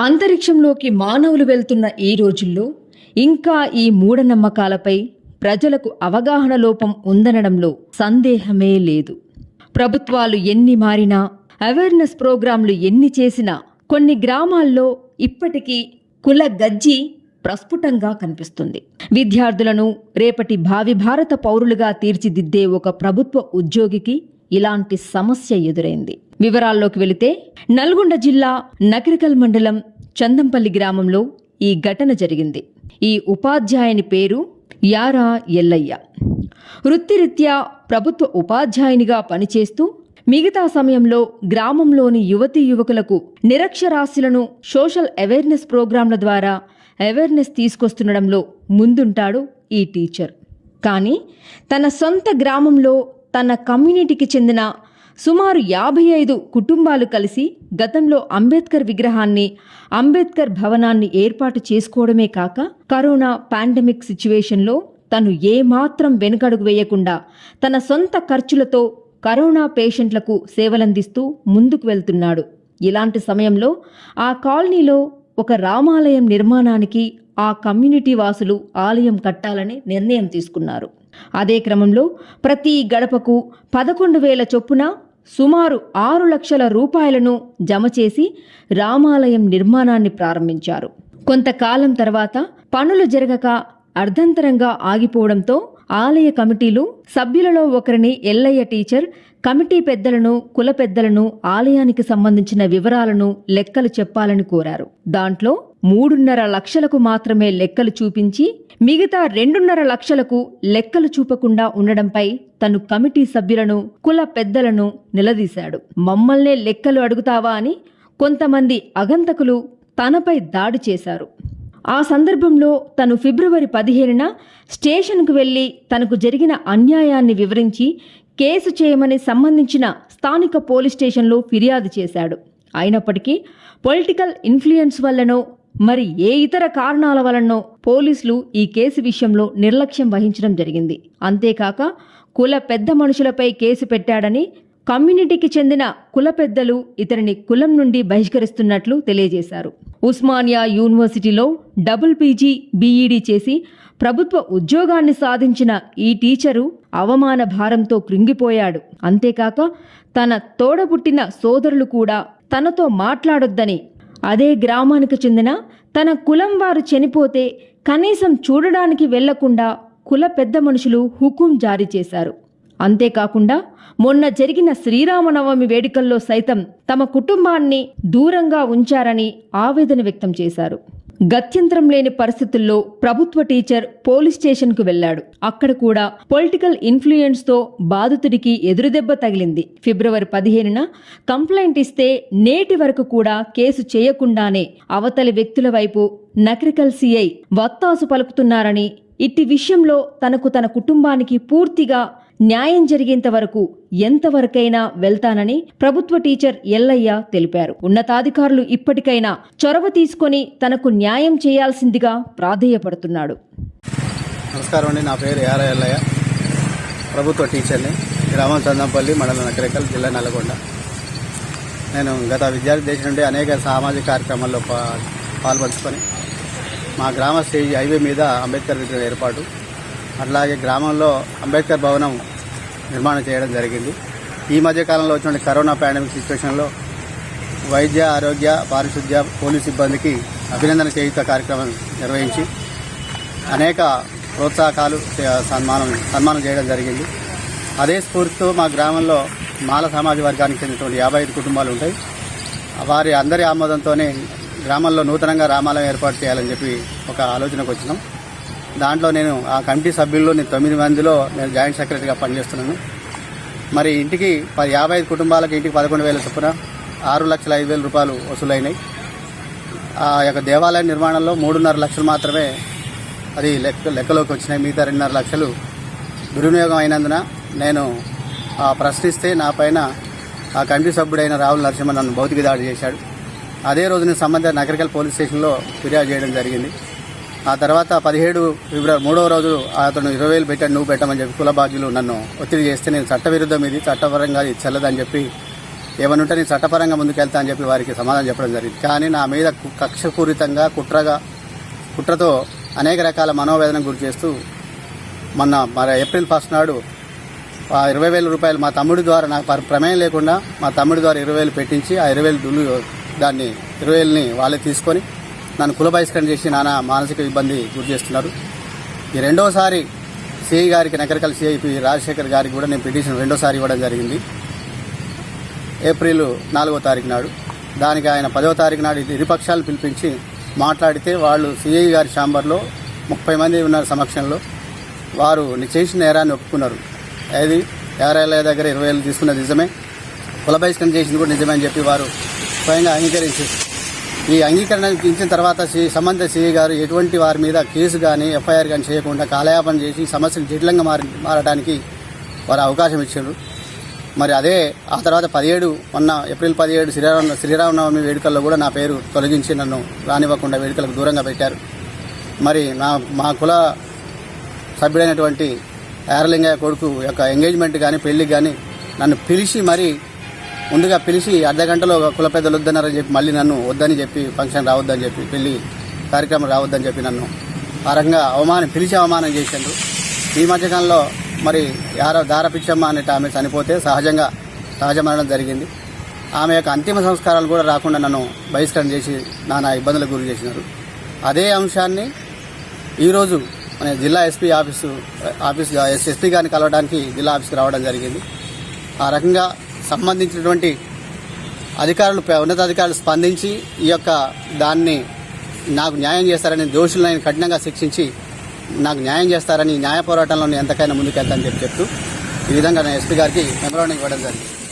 అంతరిక్షంలోకి మానవులు వెళ్తున్న ఈ రోజుల్లో ఇంకా ఈ మూఢనమ్మకాలపై ప్రజలకు అవగాహన లోపం ఉందనడంలో సందేహమే లేదు. ప్రభుత్వాలు ఎన్ని మారినా అవేర్నెస్ ప్రోగ్రాంలు ఎన్ని చేసినా కొన్ని గ్రామాల్లో ఇప్పటికీ కుల గజ్జి ప్రస్ఫుటంగా కనిపిస్తుంది. విద్యార్థులను రేపటి భావి భారత పౌరులుగా తీర్చిదిద్దే ఒక ప్రభుత్వ ఉద్యోగికి ఇలాంటి సమస్య ఎదురైంది. వివరాల్లోకి వెళితే నల్గొండ జిల్లా నకరికల్ మండలం చందంపల్లి గ్రామంలో ఈ ఘటన జరిగింది. ఈ ఉపాధ్యాయుని పేరు యారా ఎల్లయ్య. వృత్తిరీత్యా ప్రభుత్వ ఉపాధ్యాయునిగా పనిచేస్తూ మిగతా సమయంలో గ్రామంలోని యువతీ యువకులకు నిరక్షరాస్యులను సోషల్ అవేర్నెస్ ప్రోగ్రాంల ద్వారా అవేర్నెస్ తీసుకొస్తుండడంలో ముందుంటాడు ఈ టీచర్. కానీ తన సొంత గ్రామంలో తన కమ్యూనిటీకి చెందిన సుమారు యాభై ఐదు కుటుంబాలు కలిసి గతంలో అంబేద్కర్ విగ్రహాన్ని అంబేద్కర్ భవనాన్ని ఏర్పాటు చేసుకోవడమే కాక కరోనా పాండమిక్ సిచ్యువేషన్లో తను ఏమాత్రం వెనుకడుగు వేయకుండా తన సొంత ఖర్చులతో కరోనా పేషెంట్లకు సేవలందిస్తూ ముందుకు వెళ్తున్నాడు. ఇలాంటి సమయంలో ఆ కాలనీలో ఒక రామాలయం నిర్మాణానికి ఆ కమ్యూనిటీ వాసులు ఆలయం కట్టాలని నిర్ణయం తీసుకున్నారు. అదే క్రమంలో ప్రతి గడపకు పదకొండు వేల చొప్పున సుమారు ఆరు లక్షల రూపాయలను జమ చేసి రామాలయం నిర్మాణాన్ని ప్రారంభించారు. కొంతకాలం తర్వాత పనులు జరగక అర్ధంతరంగా ఆగిపోవడంతో ఆలయ కమిటీలు సభ్యులలో ఒకరిని ఎల్లయ్య టీచర్ కమిటీ పెద్దలను కుల పెద్దలను ఆలయానికి సంబంధించిన వివరాలను లెక్కలు చెప్పాలని కోరారు. దాంట్లో మూడున్నర లక్షలకు మాత్రమే లెక్కలు చూపించి మిగతా రెండున్నర లక్షలకు లెక్కలు చూపకుండా ఉండడంపై తను కమిటీ సభ్యులను కుల పెద్దలను నిలదీశాడు. మమ్మల్నే లెక్కలు అడుగుతావా? అని కొంతమంది అగంతకులు తనపై దాడి చేశారు. ఆ సందర్భంలో తను ఫిబ్రవరి పదిహేనున స్టేషన్కు వెళ్ళి తనకు జరిగిన అన్యాయాన్ని వివరించి కేసు చేయమని సంబంధించిన స్థానిక పోలీస్ స్టేషన్లో ఫిర్యాదు చేశాడు. అయినప్పటికీ పొలిటికల్ ఇన్ఫ్లుయెన్స్ వల్లనో మరి ఏ ఇతర కారణాల వలనో పోలీసులు ఈ కేసు విషయంలో నిర్లక్ష్యం వహించడం జరిగింది. అంతేకాక కుల పెద్ద మనుషులపై కేసు పెట్టాడని కమ్యూనిటీకి చెందిన కుల పెద్దలు ఇతరిని కులం నుండి బహిష్కరిస్తున్నట్లు తెలియజేశారు. ఉస్మానియా యూనివర్సిటీలో డబుల్ పీజీ బీఈడీ చేసి ప్రభుత్వ ఉద్యోగాన్ని సాధించిన ఈ టీచరు అవమాన భారంతో కృంగిపోయాడు. అంతేకాక తన తోడబుట్టిన సోదరులు కూడా తనతో మాట్లాడొద్దని అదే గ్రామానికి చెందిన తన కులం వారు చనిపోతే కనీసం చూడడానికి వెళ్ళకుండా కుల పెద్ద మనుషులు హుకుం జారీ చేశారు. అంతేకాకుండా మొన్న జరిగిన శ్రీరామనవమి వేడుకల్లో సైతం తమ కుటుంబాన్ని దూరంగా ఉంచారని ఆవేదన వ్యక్తం చేశారు. గత్యంతరం లేని పరిస్థితుల్లో ప్రభుత్వ టీచర్ పోలీస్ స్టేషన్కు వెళ్ళాడు అక్కడ కూడా పొలిటికల్ ఇన్ఫ్లుయెన్స్తో బాధితుడికి ఎదురుదెబ్బ తగిలింది. ఫిబ్రవరి పదిహేనున కంప్లైంట్ ఇస్తే నేటి వరకు కూడా కేసు చేయకుండానే అవతలి వ్యక్తుల వైపు నకరికల్ సిఐ వత్తాసు పలుకుతున్నారని ఇట్టి విషయంలో తనకు తన కుటుంబానికి పూర్తిగా న్యాయం జరిగేంత వరకు ఎంతవరకైనా వెళ్తానని ప్రభుత్వ టీచర్ ఎల్లయ్య తెలిపారు. ఉన్నతాధికారులు ఇప్పటికైనా చొరవ తీసుకొని తనకు న్యాయం చేయాల్సిందిగా ప్రాధేయపడుతున్నాడు. నమస్కారం అండి. నా పేరు యార ఎల్లయ్య ప్రభుత్వ టీచర్ని గ్రామం చందంపల్లి మండలం నకరేకల్ జిల్లా నల్గొండ నేను గత విద్యార్థి దేశం నుండి అనేక సామాజిక కార్యక్రమాల్లో పా పాల్పంచుకొని మా గ్రామ స్టేజ్ హైవే మీద అంబేద్కర్ విగ్రహం ఏర్పాటు అట్లాగే గ్రామంలో అంబేద్కర్ భవనం నిర్మాణం చేయడం జరిగింది. ఈ మధ్య కాలంలో వచ్చిన కరోనా పాండమిక్ సిచ్యువేషన్లో వైద్య ఆరోగ్య పారిశుద్ధ్య పోలీస్ సిబ్బందికి అభినందన చేయుత కార్యక్రమం నిర్వహించి అనేక ప్రోత్సాహకాలు సన్మానం సన్మానం చేయడం జరిగింది. అదే స్ఫూర్తితో మా గ్రామంలో మాల సమాజ వర్గానికి చెందినటువంటి యాభై ఐదు కుటుంబాలు ఉంటాయి. వారి అందరి ఆమోదంతోనే గ్రామంలో నూతనంగా రామాలయం ఏర్పాటు చేయాలని చెప్పి ఒక ఆలోచనకు వచ్చినాం. దాంట్లో నేను ఆ కమిటీ సభ్యుల్లో నేను తొమ్మిది మందిలో నేను జాయింట్ సెక్రటరీగా పనిచేస్తున్నాను. మరి ఇంటికి పది యాభై ఐదు కుటుంబాలకు ఇంటికి పదకొండు వేల చొప్పున ఆరు లక్షల ఐదు వేల రూపాయలు వసూలైనాయి. ఆ యొక్క దేవాలయ నిర్మాణంలో మూడున్నర లక్షలు మాత్రమే అది లెక్క లెక్కలోకి వచ్చినాయి. మిగతా రెండున్నర లక్షలు దుర్వినియోగం అయినందున నేను ఆ ప్రశ్నిస్తే నా పైన ఆ కమిటీ సభ్యుడైన రాహుల్ నరసింహ నన్ను భౌతిక దాడి చేశాడు. అదే రోజు నేను సంబంధిత నగరికల్ పోలీస్ స్టేషన్లో ఫిర్యాదు చేయడం జరిగింది. ఆ తర్వాత పదిహేడు ఫిబ్రవరి మూడవ రోజు అతను ఇరవై వేలు పెట్టాడు. నువ్వు పెట్టమని చెప్పి కుల బాధ్యులు నన్ను ఒత్తిడి చేస్తే నేను చట్టవిరుద్ధం ఇది చట్టపరంగా ఇది చెల్లదని చెప్పి ఏమైనా ఉంటే నేను చట్టపరంగా ముందుకెళ్తా అని చెప్పి వారికి సమాధానం చెప్పడం జరిగింది. కానీ నా మీద కు- కక్షపూరితంగా కుట్రగా కుట్రతో అనేక రకాల మనోవేదనకు గురి చేస్తూ మొన్న మరి ఏప్రిల్ ఫస్ట్ నాడు ఇరవై వేల రూపాయలు మా తమ్ముడి ద్వారా నాకు ప్రమేయం లేకుండా మా తమ్ముడి ద్వారా ఇరవై వేలు పెట్టించి ఆ ఇరవై వేలు దుల్లు దాన్ని ఇరవై వేలని వాళ్ళే తీసుకొని నన్ను కుల బహిష్కరణ చేసి నానా మానసిక ఇబ్బంది గురి చేస్తున్నారు. ఈ రెండోసారి సిఐ గారికి నకరికల్ సిఐపి రాజశేఖర్ గారికి కూడా నేను పిటిషన్ రెండోసారి ఇవ్వడం జరిగింది. ఏప్రిల్ నాలుగో తారీఖు నాడు. దానికి ఆయన పదవ తారీఖు నాడు ఇది ఇరుపక్షాలు పిలిపించి మాట్లాడితే వాళ్ళు సిఐ గారి ఛాంబర్లో ముప్పై మంది ఉన్నారు సమక్షంలో. వారు చేసిన నేరాన్ని ఒప్పుకున్నారు. అది ఎవరైనా దగ్గర ఇరవై వేలు తీసుకున్నది నిజమే. కుల బహిష్కరణ చేసింది కూడా నిజమే అని చెప్పి వారు స్వయంగా అంగీకరించి ఈ అంగీకరణ ఇచ్చిన తర్వాత సి- సంబంధిత సిఐ గారు ఎటువంటి వారి మీద కేసు కానీ ఎఫ్ఐఆర్ కానీ చేయకుండా కాలయాపన చేసి సమస్యలు జటిలంగా మారి మారడానికి వారు అవకాశం ఇచ్చారు. మరి అదే ఆ తర్వాత పదిహేడు మొన్న ఏప్రిల్ పదిహేడు శ్రీరామ శ్రీరామనవమి వేడుకల్లో కూడా నా పేరు తొలగించి నన్ను రానివ్వకుండా వేడుకలకు దూరంగా పెట్టారు. మరి నా మా కుల సభ్యుడైనటువంటి ఏరలింగయ్య కొడుకు యొక్క ఎంగేజ్మెంట్ కానీ పెళ్ళికి కానీ నన్ను పిలిచి మరి ముందుగా పిలిచి అర్ధ గంటలో కుల పెద్దలు వద్దన్నారని చెప్పి మళ్ళీ నన్ను వద్దని చెప్పి ఫంక్షన్ రావద్దని చెప్పి పెళ్ళి కార్యక్రమం రావద్దని చెప్పి నన్ను ఆ రకంగా అవమానం పిలిచి అవమానం చేశారు ఈ మధ్యకాలంలో మరి యార దార పిచ్చమ్మ అనేట ఆమె చనిపోతే సహజంగా సహజ మరణం జరిగింది. ఆమె యొక్క అంతిమ సంస్కారాలు కూడా రాకుండా నన్ను బహిష్కరణ చేసి నానా ఇబ్బందులకు గురి చేసినారు. అదే అంశాన్ని ఈరోజు మన జిల్లా ఎస్పీ ఆఫీసు ఆఫీస్ ఎస్పీ గారిని కలవడానికి జిల్లా ఆఫీస్కి రావడం జరిగింది. ఆ రకంగా సంబంధించినటువంటి అధికారులు ఉన్నతాధికారులు స్పందించి ఈ యొక్క దాన్ని నాకు న్యాయం చేస్తారని దోషులను కఠినంగా శిక్షించి నాకు న్యాయం చేస్తారని న్యాయ పోరాటంలో ఎంతకైనా ముందుకెళ్తానని చెప్పి చెప్తూ ఈ విధంగా నేను ఎస్పీ గారికి మెమరాండం ఇవ్వడం జరిగింది.